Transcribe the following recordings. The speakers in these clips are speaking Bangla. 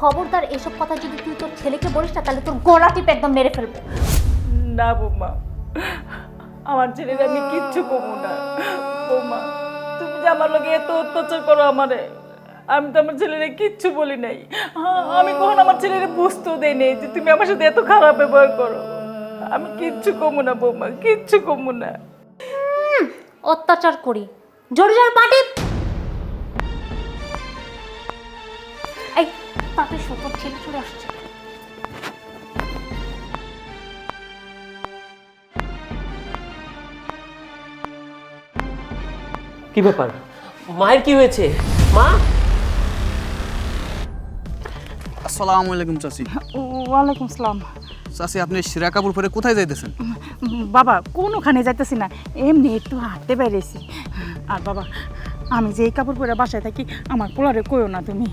খবরদার এসব কথা যদি তুই তোর ছেলেকে বলিস না তাহলে তোর গলা টিপে একদম মেরে ফেলব। না বৌমা আমার ছেলের আমি কিচ্ছু কমু না। বৌমা তুমি যে আমার লোকে এত অত্যাচার করো আমারে আমি তো আমার ছেলেরে কিচ্ছু বলি নাই। হ্যাঁ, আমি কখন আমার ছেলেরে বুঝতেও দেই নাই যে তুমি আমার সাথে এত খারাপ ব্যবহার করো। আমি কিচ্ছু কমু না বৌমা কিচ্ছু কমু না। অত্যাচার করি। জোরে জোরে পাটি ছেলে চলে আসছে। কি ব্যাপার? মায়ের কি হয়েছে? মা? আসসালামু আলাইকুম চাচি। ওয়ালাইকুম সালাম চাচি আপনি সিরা কাপড় পরে কোথায় যাইতেছেন? বাবা কোনোখানে যাইতেছি না। এমনি একটু হাঁটতে বেরিয়েছি। আর বাবা আমি যে এই কাপড় পরে বাসায় থাকি আমার পোলারে কইও না তুমি।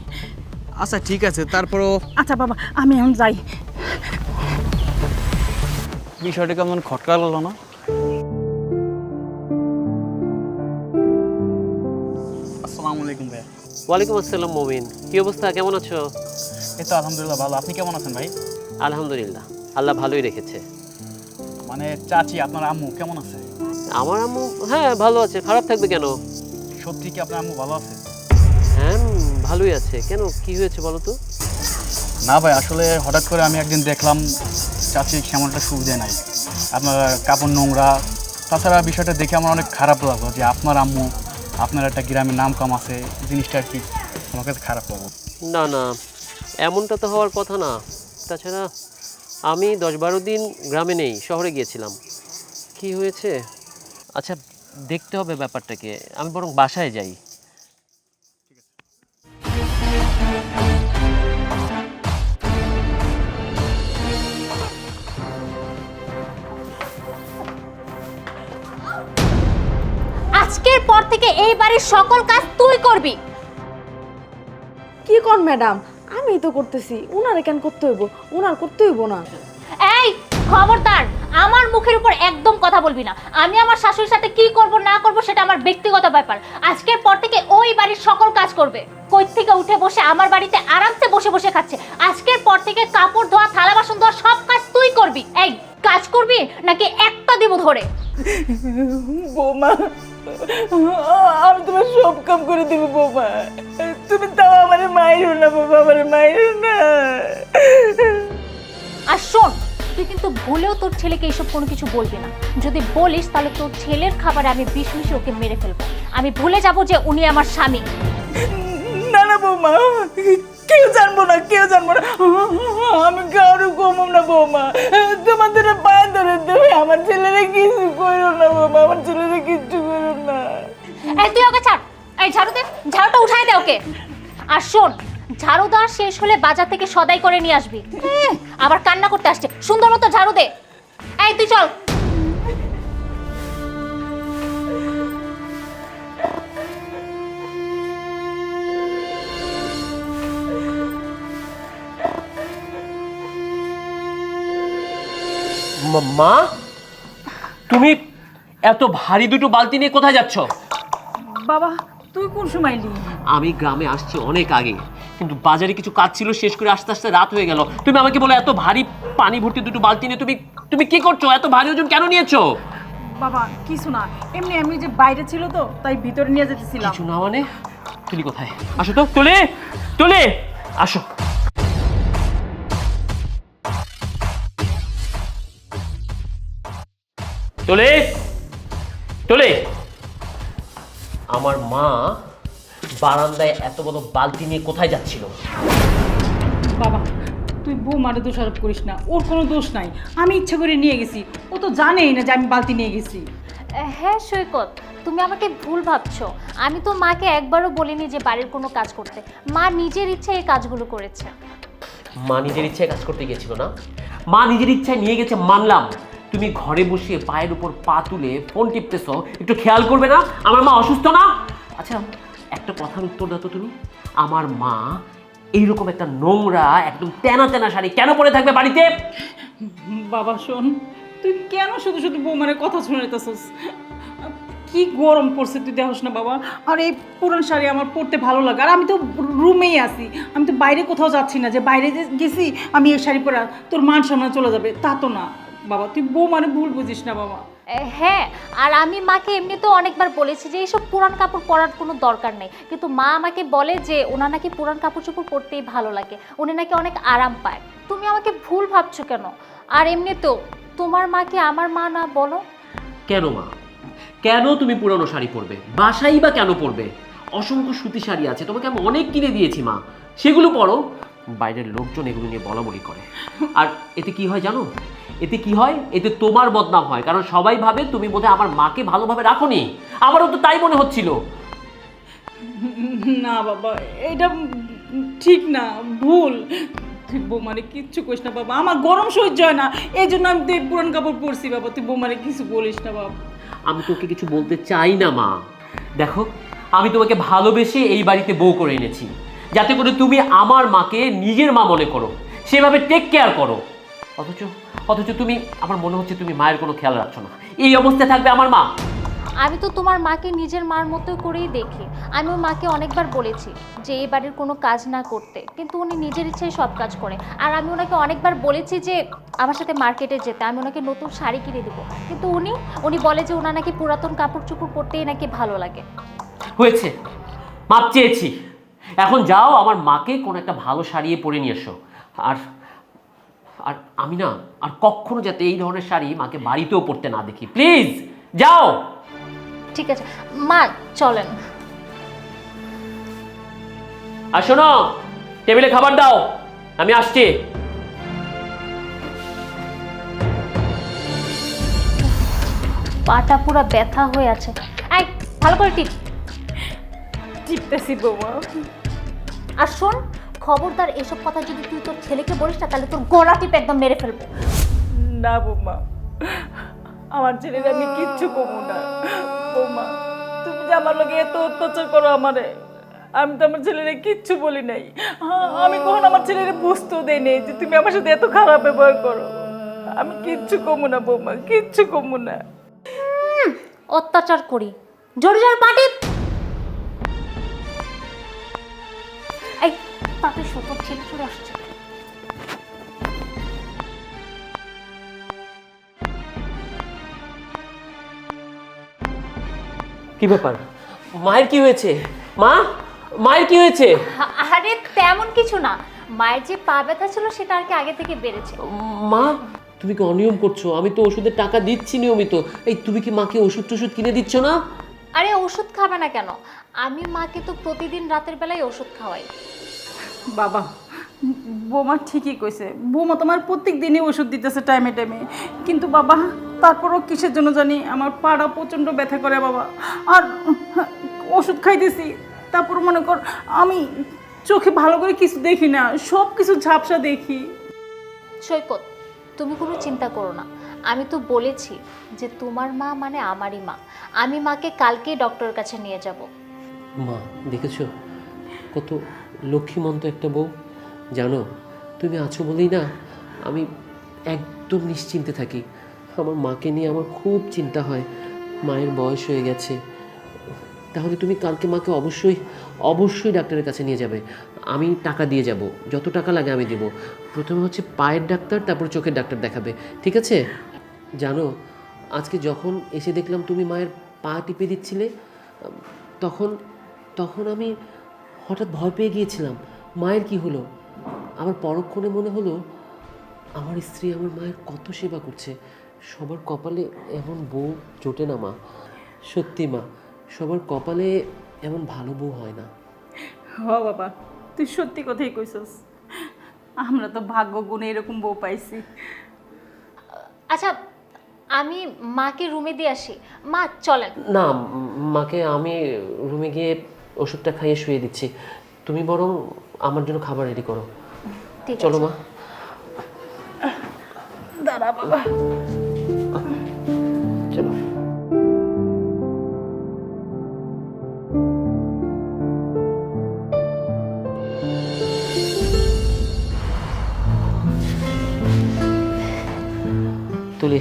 আচ্ছা ঠিক আছে তারপরও আচ্ছা বাবা আমি এখন যাই। বিষয়টা কেমন খটকা লাগল না? আসসালামু আলাইকুম ভাই ওয়ালাইকুম আসসালাম মমিন। কি অবস্থা? কেমন আছো? এই তো আলহামদুলিল্লাহ ভালো। আপনি কেমন আছেন ভাই? আলহামদুলিল্লাহ। আল্লাহ ভালোই রেখেছে। মানে চাচি আপনার আম্মু কেমন আছে? আমার আম্মু হ্যাঁ ভালো আছে। খারাপ থাকবে কেন? সত্যি কি আপনার আম্মু ভালো আছে? ভালোই আছে। কেন? কি হয়েছে বলো তো? না ভাই আসলে হঠাৎ করে আমি একদিন দেখলাম চাচি কেমনটা সুবিধা নাই। আপনার কাপড় নোংরা। তাছাড়া বিষয়টা দেখে আমার অনেক খারাপ লাগল যে আপনার আম্মু আপনার একটা গ্রামের নাম কাম আছে জিনিসটা আর কি আমার কাছে খারাপ লাগল। না না এমনটা তো হওয়ার কথা না। তাছাড়া আমি দশ বারো দিন গ্রামে নেই শহরে গিয়েছিলাম। কি হয়েছে? আচ্ছা দেখতে হবে ব্যাপারটাকে। আমি বরং বাসায় যাই। পর থেকে এই বাড়ির সকল কাজ তুই করবি। কি কর ম্যাডাম? আমি তো করতেছি। উনারে কেন করতে হইব? উনার করতে হইব না। এই খবরদার আমার মুখের উপর একদম কথা বলবি না। আমি আমার শাশুড়ির সাথে কি করব না করব সেটা আমার ব্যক্তিগত ব্যাপার। আজকের পর থেকে ওই বাড়ির সকল কাজ করবে। কই থেকে উঠে বসে আমার বাড়িতে আরামসে বসে বসে খাচ্ছে। আজকের পর থেকে কাপড় ধোয়া থালা বাসন ধোয়া সব কাজ তুই করবি। এই কাজ করবি নাকি একটা দিব ধরে? বৌমা আমি তোমার সব কাম করে দেবো বৌমা তুমি তাও আমার মায়ের না বাবা আমার মায়ের না। আর শোন তুই কিন্তু ভুলেও তোর ছেলেকে এইসব কোনো কিছু বলবি না। যদি বলিস তাহলে তোর ছেলের খাবারে আমি বিষ মিশে ওকে মেরে ফেলব। আমি ভুলে যাব যে উনি আমার স্বামী। না না বৌমা। কেউ জানব না, কেউ জানব না। আমি কারও কমো না বৌমা। তোমাদের পায়ে ধরে দেবে, আমার ছেলেরা কিছু করো না বৌমা, আমার ছেলেরা কিচ্ছু করো না। এই, তুই ওকে ছাড়। এই ঝাড়ু দে ঝাড়ুটা উঠাই দে ওকে। আর শোন, ঝাড়ু দেওয়া শেষ হলে বাজার থেকে সদাই করে নিয়ে আসবি। আবার কান্না করতে আসছে। সুন্দর মতো ঝাড়ু দে। এই, তুই চল। মা- তুমি এত ভারী দুটো বালতি নিয়ে কোথায় যাচ্ছ? বাবা তুই কোন সময় এলি? আমি গ্রামে আসছি অনেক আগে কিন্তু বাজারে কিছু কাজ ছিল শেষ করে আস্তে আস্তে রাত হয়ে গেল। তুমি আমাকে বলো এত ভারী পানি ভর্তি দুটো বালতি নিয়ে তুমি তুমি কি করছ? এত ভারী ওজন কেন নিয়েছো? বাবা কিছু না। এমনি আমি যে বাইরে ছিল তো তাই ভিতরে নিয়ে যেতেছিলাম। কিছু না মানে? তুলি কোথায়? আসো তো তুলে তুলে আসো। আমার মা বারান্দায় এত বড় বালতি নিয়ে কোথায় যাচ্ছিল? বাবা তুই বৌমারে দোষারোপ করিস না ওর কোনো দোষ নাই। আমি ইচ্ছা করে নিয়ে গেছি ও তো জানেই না যে আমি বালতি নিয়ে গেছি। হ্যাঁ সৈকত তুমি আমাকে ভুল ভাবছ। আমি তো মাকে একবারও বলিনি যে বাড়ির কোনো কাজ করতে। মা নিজের ইচ্ছে এই কাজগুলো করেছে। মা নিজের ইচ্ছায় কাজ করতে গিয়েছিল না? মা নিজের ইচ্ছায় নিয়ে গেছে মানলাম। তুমি ঘরে বসে পায়ের উপর পা তুলে ফোন টিপতেছো, একটু খেয়াল করবে না? আমার মা অসুস্থ না? আচ্ছা একটা কথার উত্তর দাও তো তুমি। আমার মা এইরকম একটা নোংরা, একদম তেনা তেনা শাড়ি কেন পরে থাকবে বাড়িতে? বাবা, শোন, তুই কেন শুধু শুধু বৌমারে কথা শুনে যেতেছিস কি গরম পড়ছে, তুই দেখোস না বাবা। আর এই পুরান শাড়ি আমার পরতে ভালো লাগে। আর আমি তো রুমেই আছি। আমি তো বাইরে কোথাও যাচ্ছি না। যে বাইরে গেছি, আমি এই শাড়ি পরা তোর মান সামনে চলে যাবে। তা তো না। বাবা তুই বউ মানে ভুল বুঝিস না বাবা। এ, হ্যাঁ আর আমি মাকে এমনিতেও অনেকবার বলেছি যে এইসব পুরান কাপড় পরার কোনো দরকার নেই। কিন্তু মা আমাকে বলে যে ওনার নাকি পুরান কাপড় চোপড় পরতেই ভালো লাগে উনি নাকি অনেক আরাম পায়। তুমি আমাকে ভুল ভাবছ কেন? আর এমনিতেও তোমার মাকে আমার মা না বলো? কেন মা? কেন তুমি পুরানো শাড়ি পরবে? বাসাই বা কেন পরবে? অসংখ্য সুতি শাড়ি আছে তোমাকে আমি অনেক কিনে দিয়েছি মা। সেগুলো পরো। বাইরের লোকজন এগুলো নিয়ে বলা বলি করে। আর এতে কি হয় জানো? এতে কি হয়? এতে তোমার বদনাম হয়। কারণ সবাই ভাবে তুমি বোধহয় আমার মাকে ভালোভাবে রাখোনি। আমারও তো তাই মনে হচ্ছিল। না বাবা এটা ঠিক না ভুল। তুই বৌমারে কিচ্ছু করিস না বাবা আমার গরম সহ্য হয় না। এই জন্য আমি তো এই পুরান কাপড় পরছি বাবা তুই বৌমারে কিছু বলিস না বাবা। আমি তোকে কিছু বলতে চাই না মা। দেখো আমি তোমাকে ভালোবেসে এই বাড়িতে বউ করে এনেছি। যাতে করে তুমি আমার মাকে নিজের মা মনে করো। সেভাবে টেক কেয়ার করো। অথচ অথচ তুমি আমার মনে হচ্ছে তুমি মায়ের কোনো খেয়াল রাখছো না। এই অবস্থায় থাকবে আমার মা। আমি তো তোমার মাকে নিজের মার মতো করেই দেখি। আমি ওর মাকে অনেকবার বলেছি যে এই বাড়ির কোনো কাজ না করতে। কিন্তু উনি নিজের ইচ্ছায় সব কাজ করে। আর আমি ওনাকে অনেকবার বলেছি যে আমার সাথে মার্কেটে যেতে। আমি ওনাকে নতুন শাড়ি কিনে দেবো। কিন্তু উনি উনি বলে যে ওনার নাকি পুরাতন কাপড় চোপড় পরতেই নাকি ভালো লাগে। হয়েছে। মাপ চেয়েছি। এখন যাও আমার মাকে কোনো একটা ভালো শাড়িয়ে পরে নিয়ে এসো। আর আর আমি না আর কখনো যাতে এই ধরনের শাড়ি মাকে বাড়িতেও পরতে না দেখি। প্লিজ যাও। ঠিক আছে। মা চলেন। আর শোনো টেবিলে খাবার দাও আমি আসছি। পাটা পুরো ব্যথা হয়ে আছে। এই ভালো করে টিপ। টিপতেছি বৌমা। আর শোন খবরদার এসব কথা যদি তুই তোর ছেলেকে বলিস না তাহলে তোর গলা টিপ একদম মেরে ফেলব। না বৌমা আমার ছেলের আমি কিচ্ছু কমু না। বৌমা তুমি যে আমার লোকে এত অত্যাচার করো আমারে আমি তো আমার ছেলেরে কিচ্ছু বলি নাই। হ্যাঁ, আমি কখন আমার ছেলেরে বুঝতেও দেই নাই যে তুমি আমার সাথে এত খারাপ ব্যবহার করো। আমি কিচ্ছু কমু না বৌমা কিচ্ছু কমু না। অত্যাচার করি। জোরে জোরে পাটি এই তাতে শত ছেলে চলে আসছে। কি ব্যাপার? মায়ের কি হয়েছে? মা মায়ের কি হয়েছে? আরে তেমন কিছু না। মায়ের যে পা ব্যথা ছিল সেটা আর কি আগে থেকে বেড়েছে। মা তুমি কি অনিয়ম করছ? আমি তো ওষুধের টাকা দিচ্ছি নিয়মিত। এই তুমি কি মাকে ওষুধ টষুধ কিনে দিচ্ছ না? আরে ওষুধ খাবে না কেন? আমি মাকে তো প্রতিদিন রাতের বেলায় ওষুধ খাওয়াই। বাবা বৌমা ঠিকই কইছে। বৌমা তোমার প্রত্যেক দিনই ওষুধ দিতেছে টাইমে টাইমে। কিন্তু বাবা তারপরও কিসের জন্য জানি? আমার পাড়া প্রচণ্ড ব্যথা করে বাবা। আর ওষুধ খাইতেছি। তারপর মনে কর আমি চোখে ভালো করে কিছু দেখি না সব কিছু ঝাপসা দেখি। সৈকত তুমি কোনো চিন্তা করো না। আমি তো বলেছি যে তোমার মা মানে আমারই মা। আমি মাকে কালকেই ডক্টরের কাছে নিয়ে যাব। মা, দেখেছ? কত লক্ষ্মীমন্ত একটা বউ। জানো, তুমি আছো বলেই না, আমি একদম নিশ্চিন্তে থাকি। আমার মাকে নিয়ে আমার খুব চিন্তা হয়। মায়ের বয়স হয়ে গেছে। তাহলে তুমি কালকে মাকে অবশ্যই অবশ্যই ডাক্তারের কাছে নিয়ে যাবে। আমি টাকা দিয়ে যাব। যত টাকা লাগে আমি দেব। প্রথমে হচ্ছে পায়ের ডাক্তার, তারপর চোখের ডাক্তার দেখাবে। ঠিক আছে? জানো, আজকে যখন এসে দেখলাম তুমি মায়ের পা টিপে দিচ্ছিলে, তখন তখন আমি হঠাৎ ভয় পেয়ে গিয়েছিলাম মায়ের কি হলো? আমার পরক্ষণে মনে হলো আমার স্ত্রী আমার মায়ের কত সেবা করছে। সবার কপালে এমন বউ জোটে না মা। সত্যি মা সবার কপালে এমন ভালো বউ হয় না। হ বাবা তুই সত্যি কথাই কইছস। আমরা তো ভাগ্য গুণে এরকম বউ পাইছি। আচ্ছা আমি মাকে রুমে দিয়ে আসি। মা চলেন। না মাকে আমি রুমে গিয়ে ওষুধটা খাইয়ে শুয়ে দিচ্ছি। তুমি বরং আমার জন্য খাবার রেডি করো। চলো মা। দাঁড়া বাবা। চলো। তুলি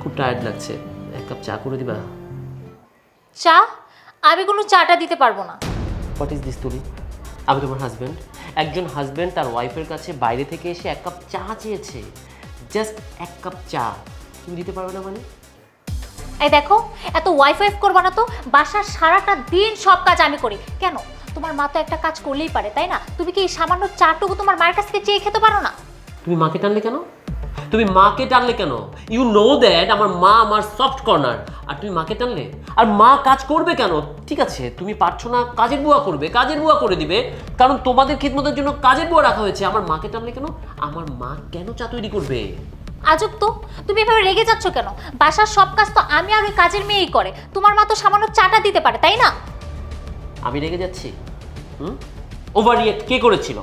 খুব টায়ার্ড লাগছে। এক কাপ চা করে দিবা? চা? আমি কোনো চাটা দিতে পারব না। হোয়াট ইজ দিস তুলি আমি তোমার হাজব্যান্ড একজন হাজব্যান্ড তার ওয়াইফের কাছে বাইরে থেকে এসে এক কাপ চা চেয়েছে। জাস্ট এক কাপ চা। তুমি দিতে পারবে না মানে? এই দেখো এত ওয়াইফ ওয়াইফ করবা না তো? বাসার সারাটা দিন সব কাজ আমি করি। কেন? তোমার মা তো একটা কাজ করলেই পারে তাই না? তুমি কি এই সামান্য চাটুকু তোমার মায়ের কাছ থেকে চেয়ে খেতে পারো না? তুমি মাকে টানলে কেন? তুমি মাকে টানলে কেন? ইউ নো দ্যাট আমার মা আমার সফট কর্নার আর তুমি মাকে টানলে? আর মা কাজ করবে কেন? ঠিক আছে তুমি পারছ না কাজের বুয়া করবে কাজের বুয়া করে দিবে। কারণ তোমাদের খিদমতের জন্য কাজের বুয়া রাখা হয়েছে। আমার মাকে টানলে কেন? আমার মা কেন চা তৈরি করবে? আজব তো। তুমি এভাবে রেগে যাচ্ছ কেন? বাসার সব কাজ তো আমি আর ওই কাজের মেয়েই করে। তোমার মা তো সামান্য চাটা দিতে পারে তাই না? আমি রেগে যাচ্ছি। হুম? ওভার কে করেছিল?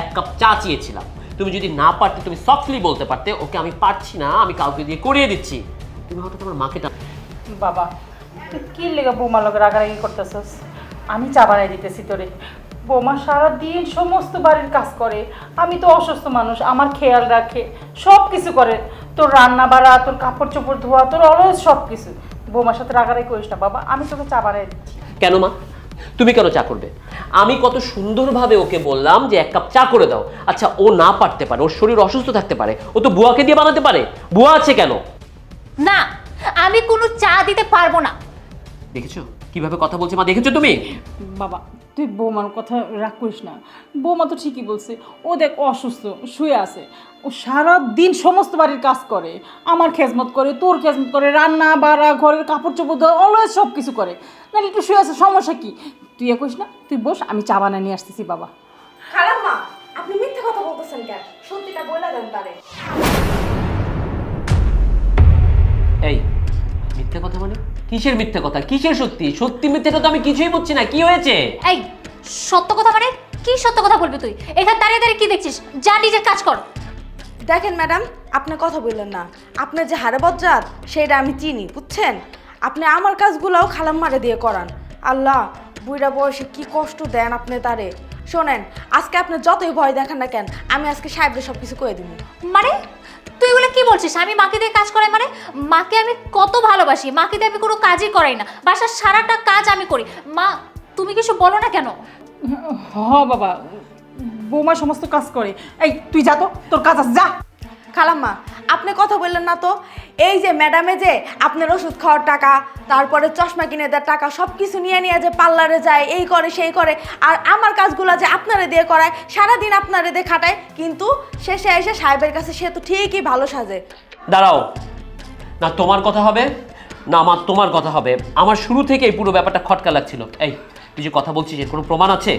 এক কাপ চা চেয়েছিলাম। তুমি যদি না পারতে তুমি সফটলি বলতে পারতে ওকে আমি পারছি না আমি কাউকে দিয়ে করিয়ে দিচ্ছি। তুমি হয়তো তোমার মাকে টান বাবা কি লেগে বৌমা লোক রাগারাগি করতেছস? আমি চা বানাই দিতেছি তোরে। বৌমা সারা দিন সমস্ত বাড়ির কাজ করে। আমি তো অসুস্থ মানুষ আমার খেয়াল রাখে। সব কিছু করে। তোর রান্না বাড়া তোর কাপড় চোপড় ধোয়া তোর অলওয়েজ সব কিছু বৌমার সাথে রাগারাগি করিস না বাবা আমি তোকে চা বানাই দিচ্ছি। কেন মা? তুমি কেন চা করবে? আমি কত সুন্দরভাবে ওকে বললাম যে এক কাপ চা করে দাও। আচ্ছা ও না পারতে পারে ওর শরীর অসুস্থ থাকতে পারে ও তো বুয়াকে দিয়ে বানাতে পারে। বুয়া আছে কেন? না আমি কোনো চা দিতে পারব না। দেখেছ? কীভাবে কথা বলছে মা দেখেছ তুমি? বাবা তুই বৌমার কথা রাগ করিস না। বৌমা তো ঠিকই বলছে ও দেখ অসুস্থ শুয়ে আছে। ও সারা দিন সমস্ত বাড়ির কাজ করে আমার খেজমত করে তোর খেজমত করে রান্না বাড়া ঘরের কাপড় চোপড় ধোয়া অলওয়েজ সব কিছু করে। নাহলে একটু শুয়ে আছে সমস্যা কি? তুই এ করিস না তুই বস আমি চা বানিয়ে নিয়ে আসতেছি বাবা। খালাম্মা আপনি মিথ্যে কথা বলতেছেন কেন? সত্যিটা বলে দেন তারে। এই মিথ্যে কথা মানে? কিসের মিথ্যে কথা? কিসের সত্যি? সত্যি মিথ্যেটা তো আমি কিছুই বুঝছি না কি হয়েছে? এই সত্য কথা মানে? কি সত্য কথা বলবি তুই? এখানে দাঁড়িয়ে দাঁড়িয়ে কি দেখছিস? যা নিজের কাজ কর। দেখেন ম্যাডাম আপনি কথা বললেন না। আপনার যে হারে বজ্জাত সেটা আমি চিনি বুঝছেন? আপনি আমার কাজগুলোও খালাম্মারে দিয়ে করান। আল্লাহ বুড়া বয়সে কি কষ্ট দেন আপনি তারে। শোনেন আজকে আপনি যতই ভয় দেখান না কেন আমি আজকে সাহেবরে সব কিছু করে দিব। মানে? তুই এগুলো কি বলছিস? আমি মাকে দিয়ে কাজ করাই মানে? মাকে আমি কত ভালোবাসি। মাকে দিয়ে আমি কোনো কাজই করাই না। বাসার সারাটা কাজ আমি করি। মা তুমি কিছু বলো না কেন? হ বাবা বৌমা সমস্ত কাজ করে। এই তুই যা তো তোর কাজ আছে যা। খালাম্মা আপনি কথা বললেন না তো। এই যে ম্যাডামে যে আপনার ওষুধ খাওয়ার টাকা তারপরে চশমা কিনে দেওয়ার টাকা সব কিছু নিয়ে নিয়ে যে পার্লারে যায় এই করে সেই করে আর আমার কাজগুলো যে আপনারে দিয়ে করায় সারাদিন আপনারে দিয়ে খাটায় কিন্তু শেষে এসে সাহেবের কাছে সে তো ঠিকই ভালো সাজে। দাঁড়াও। না তোমার কথা হবে না আমার তোমার কথা হবে। আমার শুরু থেকে এই পুরো ব্যাপারটা খটকা লাগছিল। এই তুই যে কথা বলছিস এর কোনো প্রমাণ আছে?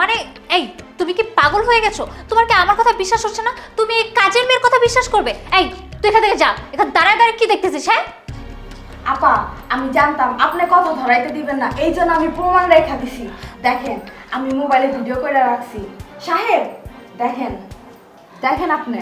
মানে এই, তুমি কি পাগল হয়ে গেছো? তোমার কি আমার কথা বিশ্বাস হচ্ছে না? তুমি এই কাজের মেয়ের কথা বিশ্বাস করবে? এই, তুই এখান থেকে যা। এখানে দাঁড়ায় দাঁড়ায় কি দেখতেছিস হ্যাঁ? আপা, আমি জানতাম আপনি কথা ধরাইতে দিবেন না। এই জন্য আমি প্রমাণ রেখা দিছি। দেখেন, আমি মোবাইলে ভিডিও করে রাখছি। সাহেব, দেখেন। দেখেন আপনি।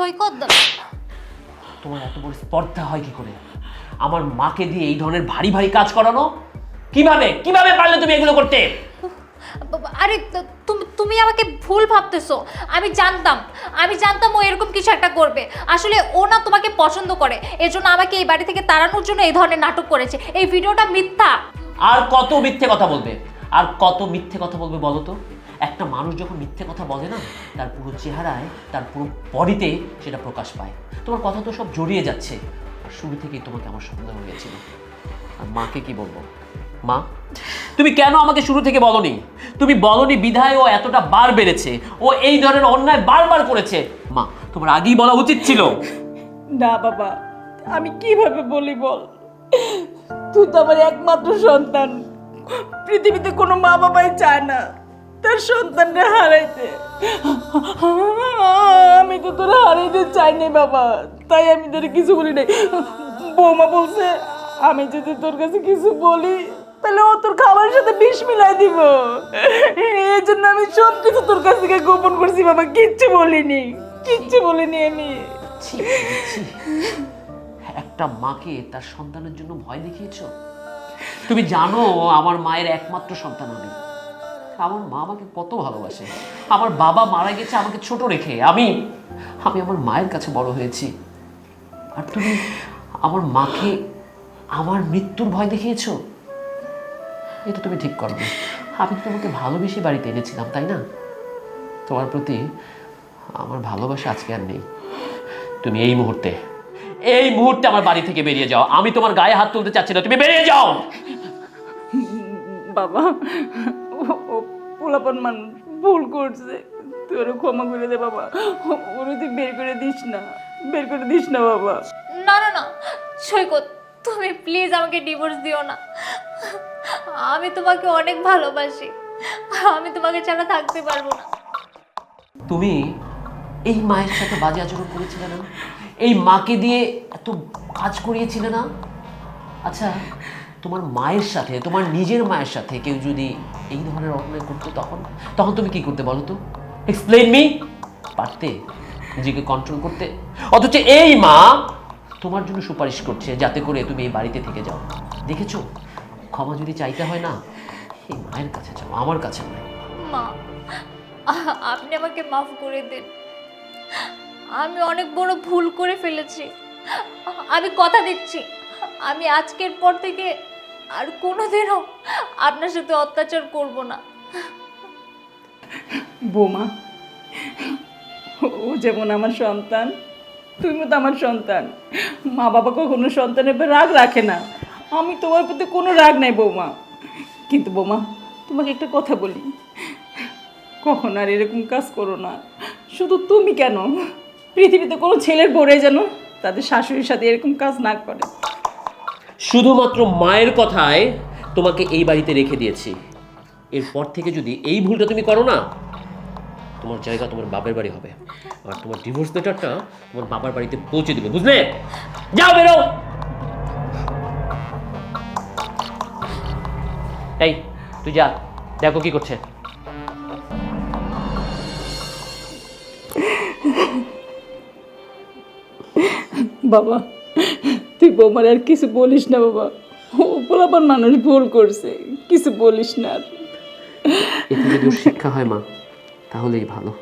সৈকত তোমার এত বড় স্পর্ধা হয় কি করে? আমার মাকে দিয়ে এই ধরনের ভারী ভারী কাজ করানো? কীভাবে? কীভাবে পারলে তুমি এগুলো করতে? আরে তুমি তুমি আমাকে ভুল ভাবতেছো। আমি জানতাম আমি জানতাম ও এরকম কিছু একটা করবে। আসলে ও না তোমাকে পছন্দ করে। এজন্য আমাকে এই বাড়ি থেকে তাড়ানোর জন্য এই ধরনের নাটক করেছে। এই ভিডিওটা মিথ্যা। আর কত মিথ্যে কথা বলবে? আর কত মিথ্যে কথা বলবে বলো তো? একটা মানুষ যখন মিথ্যে কথা বলে না, তার পুরো চেহারায়, তার পুরো বডিতে সেটা প্রকাশ পায়। তোমার কথা তো সব জড়িয়ে যাচ্ছে। শুরু থেকেই তোমাকে আমার সন্দেহ হয়ে গেছিল। আর মাকে কি বলব? মা, তুমি কেন আমাকে শুরু থেকে বলনি? তুমি বলনি বিধায় ও এতটা বার বেড়েছে। ও এই ধরনের অন্যায় বারবার করেছে। মা, তোমার আগেই বলা উচিত ছিল। না বাবা, আমি কীভাবে বলি বল? তুই তো আমার একমাত্র সন্তান। পৃথিবীতে কোনো মা বাবাই চায় না। তার সন্তানরা হারাইতে। আমি তো তোর হারাইতে চাই নাই বাবা। তাই আমি তোর কিছু বলি নাই। বৌমা বলছে, আমি যদি তোর কাছে কিছু বলি, তাহলে ও তোর খাবারের সাথে বিষ মিলাই দিব। এই জন্য আমি সব কিছু তোর কাছ থেকে গোপন করছি বাবা। কিচ্ছু বলিনি। কিচ্ছু বলিনি আমি। একটা মাকে তার সন্তানের জন্য ভয় দেখিয়েছো? তুমি জানো আমার মায়ের একমাত্র সন্তান আমি। আমার মা আমাকে কত ভালোবাসে। আমার বাবা মারা গেছে, আমাকে ছোট রেখে। আমি আমি আমার মায়ের কাছে বড় হয়েছি। আর তুমি আমার মাকে আমার মৃত্যুর ভয় দেখিয়েছো? এটা তুমি ঠিক করবে আমি তোমাকে ভালোবেসে বাড়িতে এনেছিলাম, তাই না? তোমার প্রতি আমার ভালোবাসা আজকে আর নেই। তুমি এই মুহূর্তে এই মুহূর্তে আমার বাড়ি থেকে বেরিয়ে যাও। আমি তোমার গায়ে হাত তুলতে চাচ্ছি না, তুমি বেরিয়ে যাও! বাবা পোলাপন মানুষ ভুল করছে। তুই ওরা ক্ষমা করে দে বাবা। ওরা তুই বের করে দিস না। বের করে দিস না বাবা। না না না। সৈকত তুমি প্লিজ আমাকে ডিভোর্স দিও না। আমি তোমাকে অনেক ভালোবাসি। আমি তোমাকে ছাড়া থাকতে পারব না। তুমি এই মায়ের সাথে বাজে আচরণ করেছিলে না? এই মাকে দিয়ে এত কাজ করিয়েছিলে না? আচ্ছা তোমার মায়ের সাথে, তোমার নিজের মায়ের সাথে কেউ যদি এই ধরনের অন্যায় করতো তখন? তখন তুমি কি করতে বলো তো? এক্সপ্লেন মি পারতে? নিজেকে কন্ট্রোল করতে? অথচ এই মা তোমার জন্য সুপারিশ করছে যাতে করে তুমি এই বাড়িতে থেকে যাও। দেখেছ? ক্ষমা যদি চাইতে হয় না, এই মায়ের কাছে যাও, আমার কাছে নয়। মা, আপনি আমাকে মাফ করে দিন। আমি অনেক বড় ভুল করে ফেলেছি। আমি কথা দিচ্ছি। আমি আজকের পর থেকে আর কোনোদিনও আপনার সাথে অত্যাচার করব না। বৌমা, ও যেমন আমার সন্তান, তুমিও তো আমার সন্তান। মা বাবা কখনো সন্তানের উপর রাগ রাখে না। আমি তোমার প্রতি কোনো রাগ নাই বৌমা। কিন্তু বৌমা, তোমাকে একটা কথা বলি। কখন আর এরকম কাজ করো না। শুধু তুমি কেন? পৃথিবীতে কোনো ছেলের বরে যেন তাদের শাশুড়ির সাথে এরকম কাজ না করে। শুধুমাত্র মায়ের কথায় তোমাকে এই বাড়িতে রেখে দিয়েছি। এরপর থেকে যদি এই ভুলটা তুমি করো না, তোমার জায়গা তোমার বাপের বাড়ি হবে। আর তোমার ডিভোর্স লেটারটা তোমার বাবার বাড়িতে পৌঁছে দেবে, বুঝলে? যাও, বেরো! এই, তুই যা, দেখো কি করছে। বাবা। তুই বৌমার আর কিছু বলিস না, বাবা। ও পোলাপান মানুষ ভুল করছে, কিছু বলিস না আর। শিক্ষা হয় মা, তাহলেই ভালো।